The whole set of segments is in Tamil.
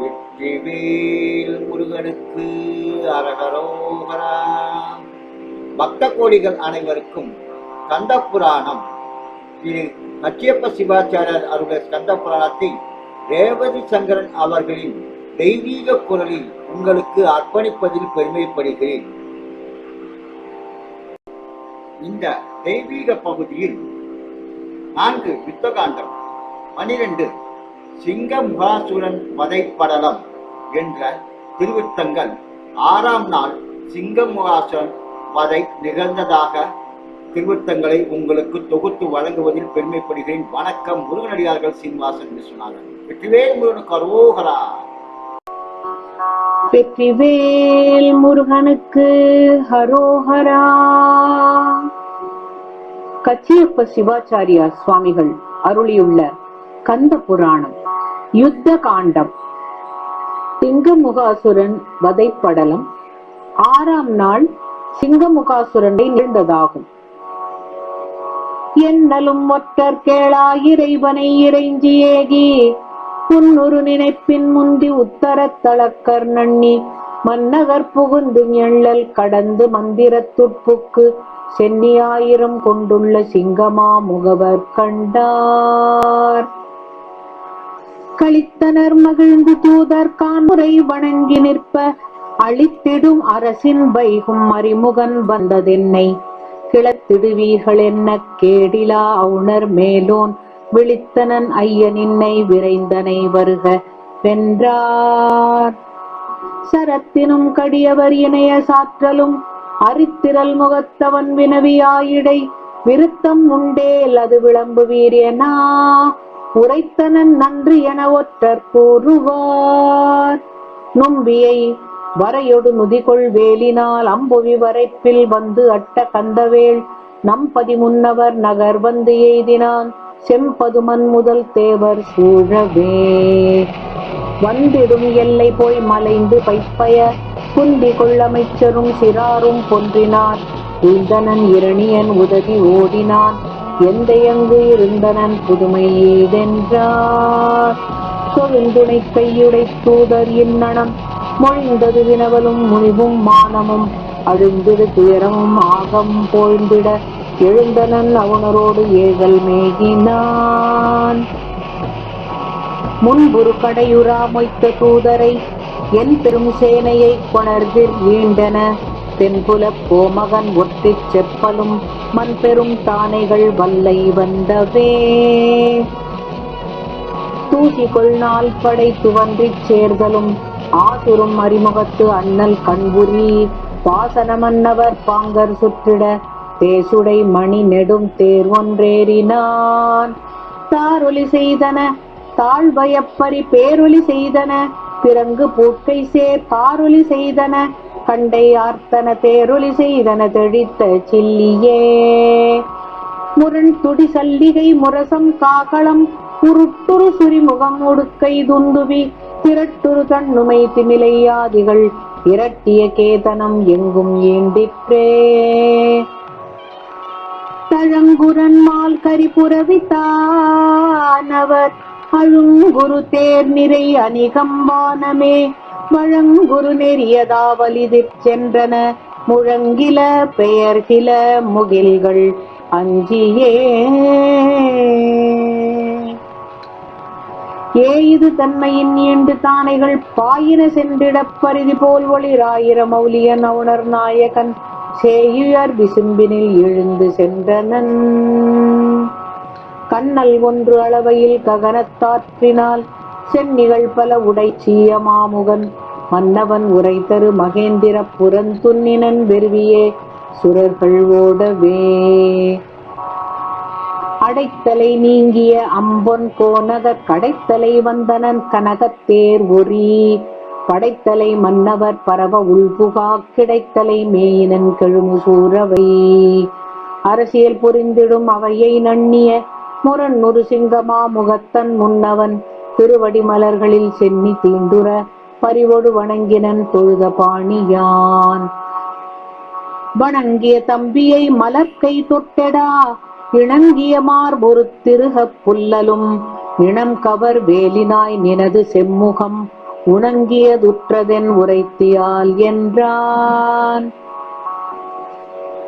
வெற்றிவேல் முருகனுக்கு அரகரோகரா. பக்த கோடிகள் அனைவருக்கும் கந்த புராணம் திரு கச்சியப்ப சிவாச்சாரியர் அருடைய கந்த புராணத்தை ரேவதி சங்கரன் அவர்களின் தெய்வீக குரலில் உங்களுக்கு அர்ப்பணிப்பதில் பெருமைப்படுகிறேன். இந்த தெய்வீக பகுதியில் நான்கு யுத்தகாண்டம் பனிரெண்டு சிங்க முகாசுரன் வதைப்படலம் என்ற திருவிருத்தங்கள் ஆறாம் நாள் சிங்க முகாசுரன் வதை நிகழ்ந்ததாக திருவிருத்தங்களை உங்களுக்கு தொகுத்து வழங்குவதில் பெருமைப்படுகிறேன். வணக்கம் முருகனடியார்கள் சீனிவாசன் விஸ்வநாதன் வெற்றிவேல் முருகனுக்கு அரோகரா. வெற்றிவேல் முருகனுக்கு ஹரோஹரா கச்சியப்ப சிவாச்சாரியார் சுவாமிகள் அருளியுள்ள கந்த புராணம். யுத்த காண்டம் சிங்கமுகாசுரன் வதைப்படலம். ஆறாம் நாள் சிங்கமுகாசுரனை நிகழ்ந்ததாகும். என்னலும் ஒற்றர் கேளா இறைவனை இறைஞ்சி ஏகி புன்னுரு நினைப்பின் முந்தி உத்தரத்தளக்கர் நண்ணி மன்னகர் புகுந்து எள்ளல் கடந்து மந்திரத்துட்புக்கு சென்னியாயிரம் கொண்டுள்ள சிங்கமா முகவர் கண்டார். களித்தனர் மகிழ்ந்து தூதர் கான்முறை வணங்கி நிற்ப. அழித்திடும் அரசின் வைகும் அறிமுகன் வந்ததென்னை. கிளத்திடுவீர்கள் என்ன கேடிலா அவுணர் மேலோன். விழித்தனன் ஐயனின்னை விரைந்தனை வருக வென்றார். சரத்தினும் கடியவர் இணைய சாற்றலும். அரித்திரல் முகத்தவன் வினவியாயிடை. விருத்தம் உண்டேல் அது விளம்புவீர் வீரியனா உரைத்தனன் நன்றி என ஒற்றர் கூறுவார். நும்பியை வரையொடு நுதிகொள் வேலினால் அம்புவி வரைப்பில் வந்து அட்ட கந்தவேள். நம்பதி முன்னவர் நகர் வந்து எய்தினான் செம்பதுமன் முதல் தேவர் சூழவே. வந்திடும் எல்லை போய் மலைந்து பைப்பய குந்தி கொள்ளமைச்சரும் சிறாரும் பொன்றினான் உய்தனன் இரணியன் உதவி ஓடினான் எந்த எங்கு இருந்தனன் புதுமை ஏதென்றார்? கொழுந்துணை கையுடை தூதர் இன்னணம் மொழிந்தது வினவலும் முனிவும் மானமும். அழுந்தது துயரமும் ஆகம் போய்ந்திட எழுந்தனன் அவுணரோடு ஏகல் மேகினான். முன்புறு கடையுறா மொய்த்த தூதரை என் பெரும் சேனையை கொணர்திர் வீண்டன தென்புல கோமகன் ஒத்திச் செப்பலும் மண் பெரும் தானைகள் வல்லை வந்தவே. தூசி கொள்நாள் படை துவன்றிச் சேர்தலும் ஆசுரும் அறிமுகத்து அண்ணல் கண்புரி வாசன மன்னவர் பாங்கர் சுற்றிட தேசுடை மணி நெடும் தேர் ஒன்றேறினான். தாரொலி செய்தன தாழ்வயப்பரி பேரொலி செய்தன பிறங்கு பூட்டை சே பாரொலி செய்தன பண்டை ஆர்த்தன பேரொலி செய்தன தெழித்த சில்லியே. முரண் துடி சல்லிகை முரசம் காகளம் உருட்டுரு சுரிமுகம் உடுக்கை துந்துவி திரட்டுரு தன்னுமை திமிலையாதிகள் இரட்டிய கேதனம் எங்கும் ஏண்டிற்றே தழங்குரன் மால் கரிபுரவித்தானவர் அழுங்குரு தேர் நிறை அணிகம்பானமே வழங்குரு நெறியதாவலிதிற் சென்றன. முழங்கில பெயர் சில முகில்கள் அஞ்சியே. ஏ இது தன்மையின் நீண்டு தானைகள் பாயின சென்றிட பரிதி போல் ஒளிராயிர மௌலியன் அவுணர் நாயகன் சேயுயர் விசும்பினில் எழுந்து சென்றனன். கண்ணல் ஒன்று அளவையில் ககனத்தாற்றினால் சென்னிகள் பல உடை சீய மாமுகன் மன்னவன் உரை தரு மகேந்திர புறந்துன்னினன் வெறுவியே சுரர்கள் ஓடவே. அடைத்தலை நீங்கிய அம்பொன் கோனகர் கடைத்தலை வந்தனன் கனகத்தேர் ஒரி. படைத்தலை மன்னவர் பரவ உள்புகா கிடைத்தலை மேயினன் கெழுமு சூரவை. அரசியல் புரிந்திடும் அவையை நண்ணிய முரண்ணுரு சிங்கமா முகத்தன் முன்னவன் திருவடி மலர்களில் சென்னி தீண்டுற பரிவொடு வணங்கினன் தொழுத பாணியான். வணங்கிய தம்பியை மலர்க்கை தொட்டெடா இணங்கிய மார்பொரு திருகப் புல்லலும் இனம் கவர் வேலினாய் நினது செம்முகம் உணங்கியதுற்றதென் உரைத்தியால் என்றான்.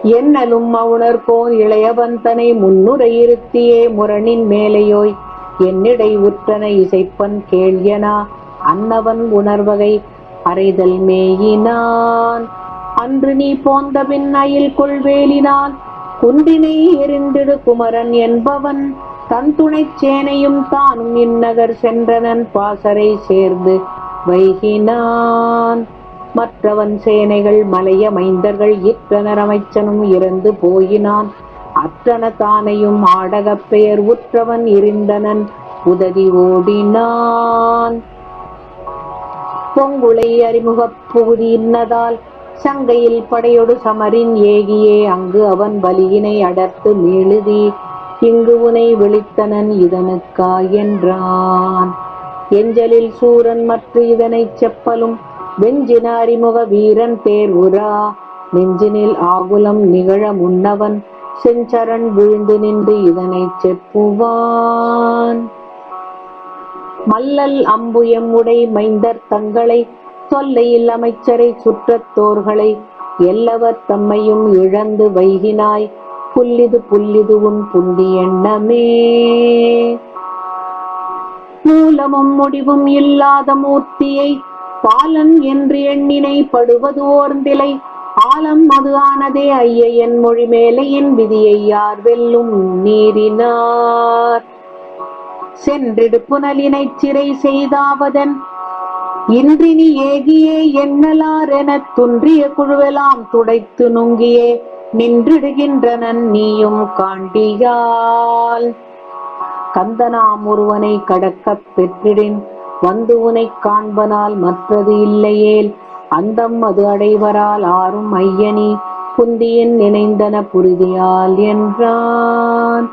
என்னலும் அவுணர்கோன் இளையவன் தனை முன்னுரையிருத்தியே முரணின் மேலையோய் என்னிடை உற்றன இசைப்பன் கேள்யனா அன்னவன் உணர்வகை அறைதல் மேயினான். அன்று நீ போந்தபின் அயில் கொள்வேலினான் குன்றினை எரிந்திடு குமரன் என்பவன். தன் துணைச் சேனையும் தானும் இந்நகர் சென்றனன் பாசரை சேர்ந்து வைகினான். மற்றவன் சேனைகள் மலைய மைந்தர்கள் இற்றனர் அமைச்சனும் இறந்து போயினான். அற்றன தானையும் ஆடகப் பெயர் உற்றவன் இருந்தனன் உதவி ஓடினான். பொங்குளை அறிமுகப் புகுதி இன்னதால் சங்கையில் படையொடு சமரின் ஏகியே அங்கு அவன் வலியினை அடர்த்து மீழுதி இங்கு உனை விழித்தனன் இதனுக்கா என்றான். எஞ்சலில் சூரன் மற்ற இதனைச் செப்பலும் வெஞ்சின அறிமுக வீரன் பேர் உரா. நெஞ்சினில் ஆகுலம் நிகழ முன்னவன் செஞ்சரண் விழுந்து நின்று இதனைச் செப்புவான். மல்லல் அம்புயம் உடை மைந்தர் தங்களை தொல்லையில் அமைச்சரை சுற்றத்தோர்களை எல்லவர் தம்மையும் இழந்து வைகினாய் புல்லிது புல்லிது உன் புண்டி எண்ணமே. மூலமும் முடிவும் இல்லாத மூர்த்தியை பாலன் என்று எண்ணினை படுவது ஓர்ந்திலை ஆலம் அது ஆனதே ஐய என் மொழி மேலே என் விதியை யார் வெல்லும் நீரினார். சென்றிடு புனலினை சிறை செய்தாவதன் இன்றினி ஏகியே எண்ணலார் துன்றிய குழுவெல்லாம் துடைத்து நுங்கியே நின்றிடுகின்றனன் நீயும் காண்டியால் கந்தனாம் ஒருவனை கடக்கப் பெற்றிடின் வந்து உனை காண்பனால் மற்றது இல்லையேல் அந்தம் அது அடைவரால் ஆறும் ஐயனி புந்தியின் நினைந்தன புரிதியால் என்றான்.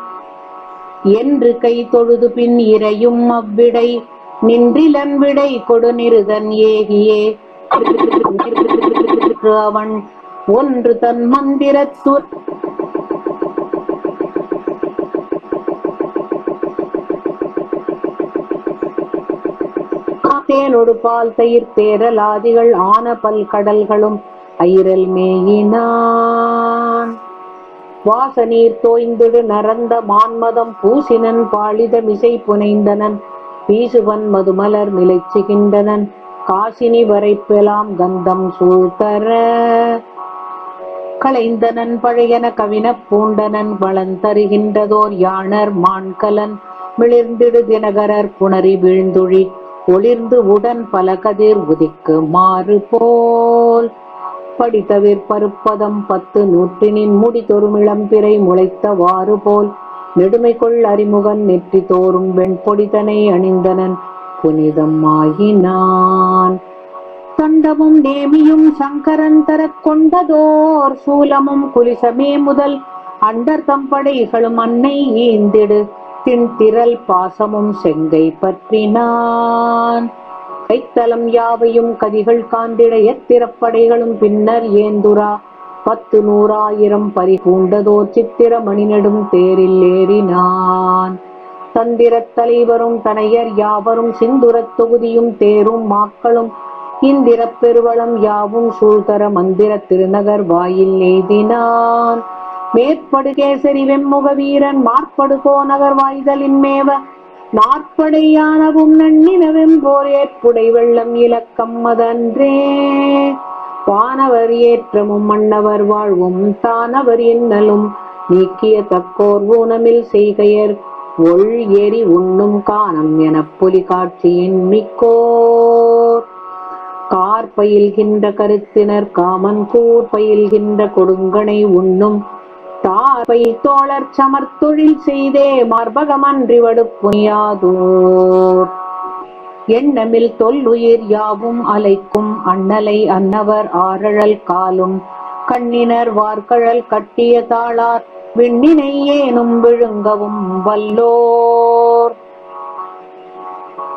என்று கை தொழுது பின் இறையும் அவ்விடை. நின்றிலன் விடை கொடுநிருதன் ஏகியே. அவன் ஒன்று தன் மந்திரத்து தேனொடு பால் தயிர் தேரலாதிகள் ஆன பல் கடல்களும் ஐரல் மேயினான். வாசநீர் தோய்ந்திடு நரந்த மான்மதம் பூசினன் பாளித மிசை புனைந்தனன். வீசுவன் மதுமலர் மிளைச்சுகின்றனன். காசினி வரைப்பெலாம் கந்தம் சூழ்தர களைந்தனன் பழையன கவினப் பூண்டனன் வளந்தருகின்றதோர் யாணர் மான்கலன். மிளிர்ந்திடு தினகரர் புணரி வீழ்ந்துழி. ஒளிர்ந்து உடன் பல கதிர் உதிக்கு மாறு போல் படித்தவிர் பருப்பதம் பத்து நூற்றினின் முடி தொறுமிளம் பிறை முளைத்தவாறு போல். நெடுமை கொள் அறிமுகன் நெற்றி தோறும் வெண்பொடிதனை அணிந்தனன் புனிதம் ஆகினான். தண்டமும் நேமியும் சங்கரன் தரக் கொண்டதோர் சூலமும் குலிசமே முதல். அண்டர் தம் படைகளும் அன்னை ஈந்திடு திண்திரல் பாசமும் செங்கை பற்றினான். கைத்தலம் யாவையும் கதிகள் காந்திட எத்திரப்படைகளும் பின்னர் ஏந்துரா? பத்து நூறாயிரம் பறிகூண்டதோர் சித்திர மணிநெடும் தேரில் ஏறினான். தந்திர தலைவரும் தனையர் யாவரும் சிந்துரத் தொகுதியும் தேரும் மாக்களும் இந்திரப் பெருவளம் யாவும் சூழ்தர மந்திர திருநகர் வாயில் எய்தினான் மேற்படு கேசரி வெம்முக வீரன் மாற்படு கோநகர் வாய்தலின் மேவ நாற்படையானவும் நன்னினவெம்போர் ஏற்புடை வெள்ளம் இலக்கம் அதன்றே. வானவர் ஏற்றமும் மன்னவர் வாழ்வும் தானவர் இன்னலும். நீக்கிய தக்கோர் ஊனமில் செய்கையர் ஒள் எரி உண்ணும் காணம் என புலி காட்சியின் மிக்கோர் கார் பயில்கின்ற கருத்தினர் காமன் கூர் பயில்கின்ற கொடுங்கனை உண்ணும் தார்பை தோழர் சமர்த்தொழில் செய்தே மார்பகமன்றி வடுப்புனியாதோர் எண்ணமில் தொல்லுயிர் யாவும் அலைக்கும் அண்ணலை அன்னவர் ஆரழல் காலும் கண்ணினர் வார்கழல் கட்டிய தாளார் விண்ணினை ஏனும் விழுங்கவும் வல்லோர்.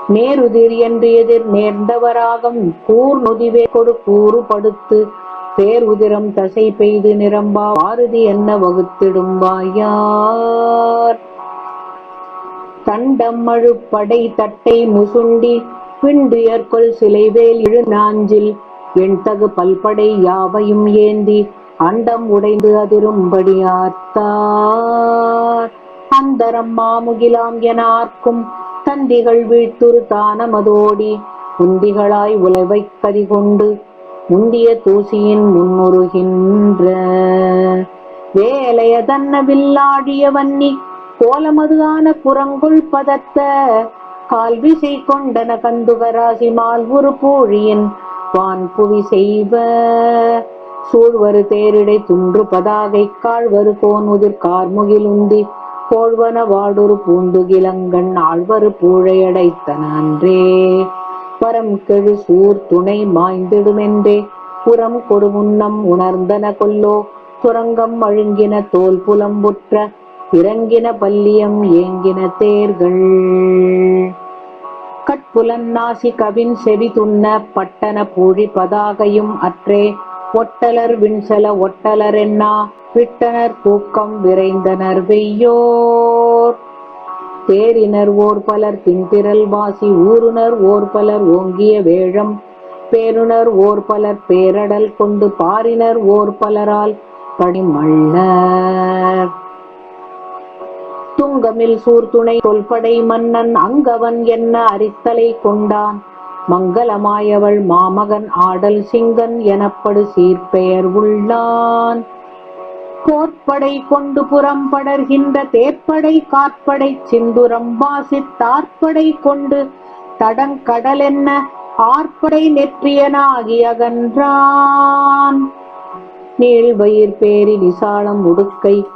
நேருதிர் என்று எதிர் நேர்ந்தவராகம் கூர் நொதிவே கொடு கூறுபடுத்து படுத்து பேர் உதிரம் தசை பெய்து நிரம்பா பாரதி என்ன வகுத்திடும் வாயார்? தண்டம் அழுப்படை தட்டை முசுண்டி விண்டுயர்கொள் சிலைவேல் இழுநாஞ்சில் என் தகு பல்படை யாவையும் ஏந்தி அண்டம் உடைந்து அதிரும்படி ஆர்த்தார். அந்தரம் மாமுகிலாம் என ஆர்க்கும் தந்திகள் வீழ்த்துரு தானமதோடி உந்திகளாய் உழவை கதிகொண்டு முந்திய தூசியின் முன்னுருகின்ற. வேலைய தன்னவில்லாடிய வன்னி கோலமதுவான புறங்குள் குரங்குள் பதத்த கால்விசை கொண்டன கந்துகராசி மால்வுரு பூழியின் வான் புவி செய்வ. சூழ்வரு தேரிடை துன்று பதாகை காழ்வரு கோனுதிர் கார்முகில் உந்தி கோழ்வன வாடுரு பூந்துகிலங்கண் ஆழ்வரு பூழையடைத்தன பரம் கெழு சூர் துணை மாய்ந்திடுமென்றே. புறம் கொடுமுன்னம் உணர்ந்தன கொல்லோ. துரங்கம் அழுங்கின தோல் புலம்புற்ற. இறங்கின பல்லியம் ஏங்கின தேர்கள். கட்புலன்னாசி கவின் செவி துண்ண பட்டன பூழி பதாகையும் அற்றே. ஒட்டலர் விண்சல ஒட்டலர் என்னா விட்டனர் தூக்கம் விரைந்தனர் வெய்யோர். பேரினர் ஓர் பலர் தின்பிரல் வாசி ஊருனர் ஓர் பலர் ஓங்கிய வேழம். பேருனர் ஓர் பலர் பேரடல் கொண்டு பாரினர் ஓர் பலரால் படிமள்ளர் துங்கமில் சூர்துணை தொல்படை மன்னன் அங்கவன் என்ன அரித்தலை கொண்டான்? மங்களமாயவள் மாமகன் ஆடல் சிங்கன் எனப்படு சீர்பெயர் உள்ளான். கோற்படை கொண்டு புறம் படர்கின்ற தேர்ப்படை காற்படை சிந்துரம் வாசி தார்ப்படை கொண்டு தடங்கடல் என்ன? ஆர்ப்படை நெற்றியனாகி அகன்றான். நீள்வயிர் பேரி விசாலம் உடுக்கை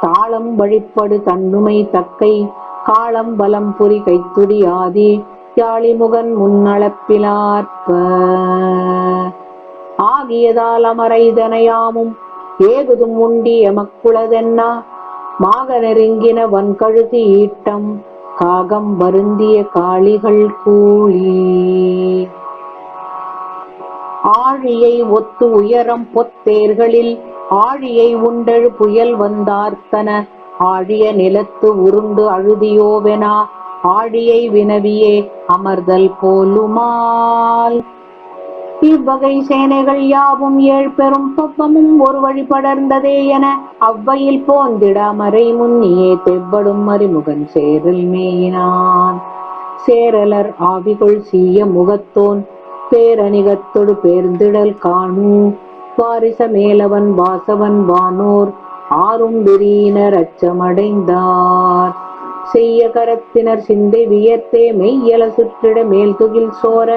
தாளம் வழிப்படு தன்னுமை தக்கை காளம் பலம் புரி கைத்துடி ஆதி யாழிமுகன் முன்னளப்பிலார்ப்ப. ஆகியதால் அமரைதனையாமும் ஏகுதும் உண்டி எமக்குளதென்னா? மாக நெருங்கின வன்கழுதி ஈட்டம் காகம் வருந்திய காளிகள் கூலி ஆழியை ஒத்து உயரம் பொத்தேர்களில் ஆழியை உண்டழு புயல் வந்தார்த்தன. ஆழிய நிலத்து உருண்டு அழுதியோவெனா? ஆழியை வினவியே அமர்தல் போலுமால். இவ்வகை சேனைகள் யாவும் ஏழ் பெரும் பப்பமும் ஒரு வழி படர்ந்ததே என அவ்வையில் போந்திடாமறை முன்னியே தெவ்வடும் மறிமுகன் சேரல் மேயினான். சேரலர் ஆவிகள் சீய முகத்தோன் பேரணிகத்தொடு பேர்ந்திடல் காணும் வாரிச மேலவன் வாசவன் வானோர் ஆறும் விரியினர் அச்சமடைந்தார். செய்ய கரத்தினர் சிந்தை வியர்த்தே மெய்யல சுற்றிட மேல் துகில் சோர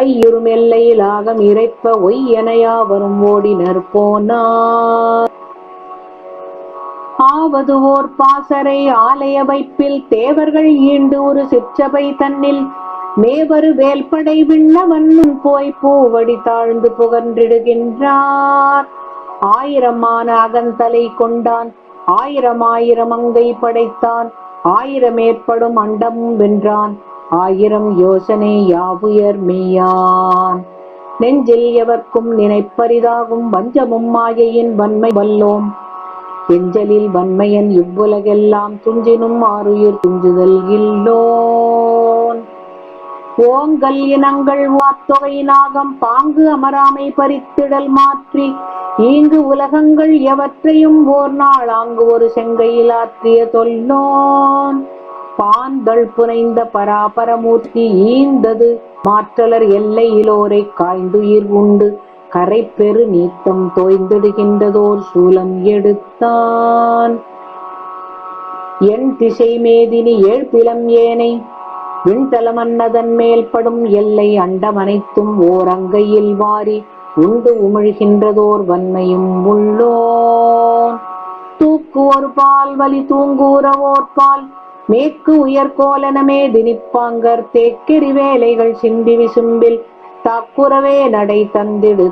ஐயுறும் எல்லையில் ஆகம் இறைப்ப ஒய்யனையா வரும் ஓடினர் போனார் ஆவது ஓர் பாசறை ஆலய வைப்பில் தேவர்கள் ஈண்டு ஒரு சிற்றபை தன்னில். மேவரு வேல்படை விண்ணவன் போய் பூவடி தாழ்ந்து புகன்றிடுகின்றார். ஆயிரமான அகந்தலை கொண்டான். ஆயிரம் ஆயிரம் அங்கை படைத்தான். ஆயிரம் ஏற்படும் அண்டமும் வென்றான். ஆயிரம் யோசனை யாவுயர் மெய்யான். நெஞ்சில் எவர்க்கும் நினைப்பரிதாகும் வஞ்சமும் மாயையின் வன்மை வல்லோம். எஞ்சலில் வன்மையன் இவ்வுலகெல்லாம் துஞ்சினும் ஆறுயிர் துஞ்சுதல் இல்லோன். ஓங்கல் இனங்கள் வாத்தொகை நாகம் பாங்கு அமராமை பறித்திடல் மாற்றி. ஈங்கு உலகங்கள் எவற்றையும் ஓர் நாள் அங்கு ஒரு செங்கையில் ஆற்றிய தொல்லோன். பாந்தள் புனைந்த பராபரமூர்த்தி ஈந்தது. மாற்றலர் எல்லையிலோரை காய்ந்துயிர் உண்டு. கரை பெரு நீத்தம் தோய்ந்திடுகின்றதோர் சூலம் எடுத்தான். என் திசை மேதினி ஏழ்பிலம் ஏனை. விண்தலமன்னதன் மேல் படும் எல்லை அண்டமனைத்தும் ஓர் அங்கையில் வாரி. உண்டு உமிழ்கின்றதோர் வன்மையும் உள்ளோ தூக்கு பால் வலி தூங்குறவோர் பால். மேற்கு உயர்கோலனமே தினிப்பாங்கர் தேக்கெறி வேலைகள் சிந்தி விசும்பில் தாக்குறவே நடை தந்திடு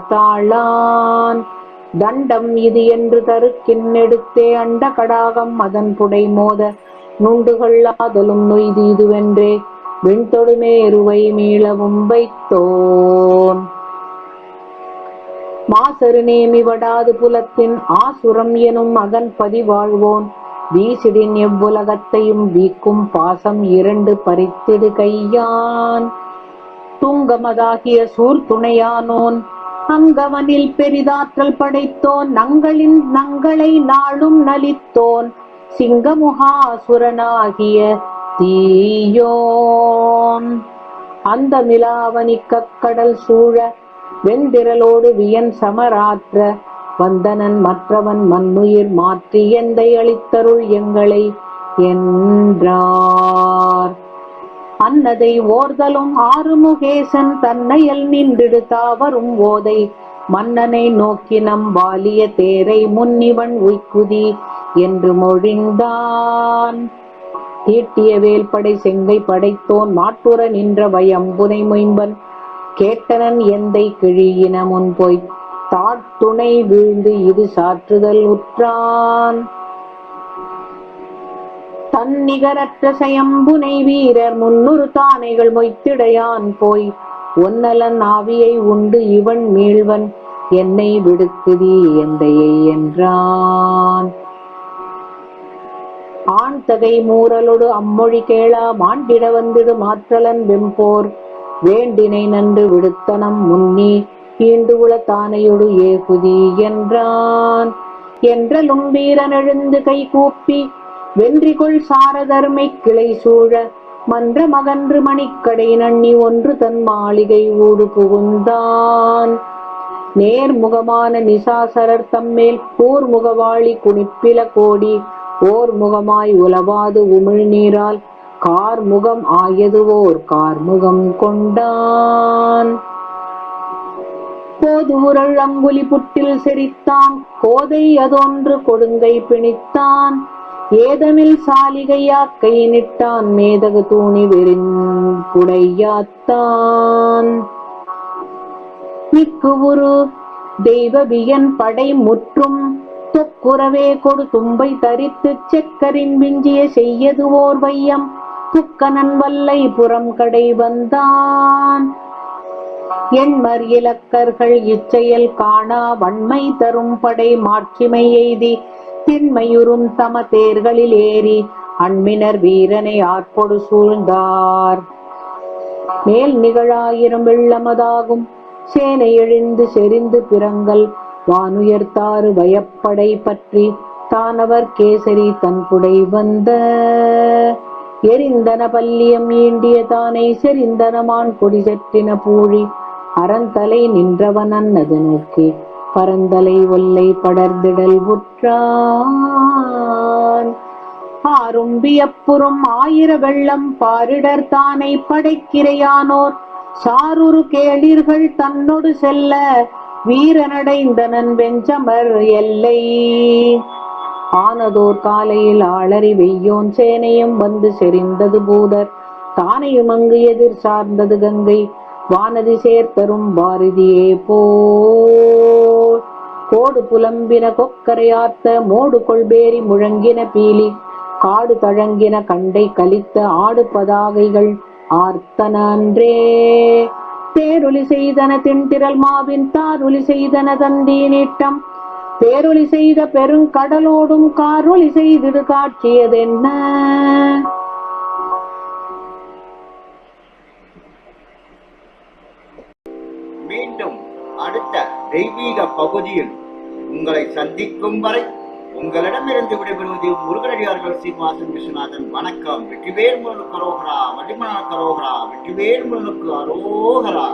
தண்டம் இது என்று தருக்கின்னெடுத்தே அண்ட கடாகம் அதன் புடை மோத நுண்டுகொள்ளாதலும் நொய்து இதுவென்றே வெண்தொடுமேருவை மீளவும் வைத்தோன் மாசரு நேமி வடாது புலத்தின் ஆசுரம் எனும் அகன் பதிவாழ்வோன். வீசிடின் எவ்வுலகத்தையும் வீக்கும் பாசம் இரண்டு பறித்திடு கையான். துங்கமதாகிய சூர்துணையானோன் அங்கவனில் பெரிதாற்றல் படைத்தோன் நங்களின் நங்களை நாளும் நலித்தோன் சிங்கமுகாசுரனாகிய தீயோன். அந்த மிலாவணி கடல் சூழ வெந்திரலோடு வியன் சமராற்ற வந்தனன் மற்றவன் மண்ணுயிர் மாற்றி எந்தை அளித்தருள் எங்களை என்றார். அன்னதை ஓர்தலும் ஆறுமுகேசன் தன்னையல் நின்றிடு தாவரும் ஓதை. மன்னனை நோக்கி நம் வாலிய தேரை முன்னிவன் உய்க்குதி என்று மொழிந்தான். தீட்டிய வேல்படை செங்கை படைத்தோன் மாட்டுற நின்ற வயம்புனை மொயம்பன். கேட்டனன் எந்தை கிழியின முன் போய் தாட்டுணை வீழ்ந்து இது சாற்றுதல் உற்றான். தன்னிகரற்ற செயம்புனை வீரர் முன்னூறு தானைகள் மொய்த்திடையான் போய் ஒன்னலன் ஆவியை உண்டு இவன் மீள்வன் என்னை விடுக்குதி எந்தையை என்றான். ஆண் தகை மூரலோடு அம்மொழி கேளா மாண்டிட வந்திடு மாற்றலன் வெம்போர் வேண்டினை நன்று விடுத்தனம் முன்னி ஈண்டு உள தானையொடு ஏகுதி என்றான். என்றலும் வீரன் எழுந்து கை கூப்பி வென்றிகொள் சாரதர்மை கிளை சூழ மன்ற மகன்று மணிக்கடை நண்ணி ஒன்று தன் மாளிகை ஊடு புகுந்தான். நேர்முகமான நிசாசரர் தம்மேல் கூர்முகவாளி குனிப்பில கோடி ஓர் முகமாய் உலவாது உமிழ்நீரால் கார்முகம் ஆயதுவோர் கார்முகம் கொண்டான். போதுவுரள் அங்குலி புட்டில் செறித்தான். கோதை அதொன்று கொடுங்கை பிணித்தான். ஏதமில் சாலிகையாக்கை நிட்டான் மேதகு தூணி வெறிங்குடையாத்தான் மிக்கு ஒரு தெய்வபியன் படை முற்றும். தொக்குறவே கொடு தும்பை தரித்து செக்கரின் விஞ்சிய செய்யது ஓர் வையம். துக்கனன் வல்லை புறம் கடை வந்தான். எண்மர் இலக்கர்கள் இச்செயல் காணா வன்மை தரும் படை மாட்சிமை எய்தி திண்மையுறும் தம தேர்களில் ஏறி அண்மினர் வீரனை ஆற்பொடு சூழ்ந்தார். மேல் நிகழாயிரம் வெள்ளமதாகும் சேனை எழுந்து செறிந்து பிறங்கல் வானுயர்த்தாறு வயப்படை பற்றி தானவர் கேசரி தன்புடை வந்த. எரிந்தன பல்லியம் ஈண்டிய தானை செறிந்தனமான் கொடி செற்றின பூழி அறந்தலை நின்றவன் அன்னது நோக்கி பரந்தலை ஒல்லை படர்திடல் உற்றான். ஆரும்பியப்புறம் ஆயிர வெள்ளம் பாரிடர் தானை படைக்கிறையானோர். சாருரு கேளிர்கள் தன்னோடு செல்ல வீரனடைந்தனன் வெஞ்சமர் எல்லை. ஆனதோர் காலையில் ஆளறி வெய்யோன் சேனையும் வந்து செறிந்தது பூதர். தானையும் அங்கு எதிர் சார்ந்தது கங்கை. வானதி சேர்த்தரும் பாரதியே போல். கோடு புலம்பின கொக்கரையாத்த மோடு கொள்பேரி முழங்கின பீலி. காடு தழங்கின கண்டை கலித்த ஆடு பதாகைகள் ஆர்த்தன அன்றே. தேரொலி செய்தன திண்டிரல் மாவின் தாரொலி செய்தன தந்தி நீட்டம். பேரொலி செய்த பெருங்கடலோடும் காரொலி செய்திடு காட்சியதென்ன பகுதியில் உங்களை சந்திக்கும் வரை உங்களிடமிருந்து விடைபெறுவது முருகனடியார்கள் சீமாசன் விஸ்வநாதன். வணக்கம். வெற்றிவேல் முருகனுக்கு அரோகரா. வள்ளிமணனுக்கு அரோகரா. வெற்றிவேல் முருகனுக்கு அரோகரா.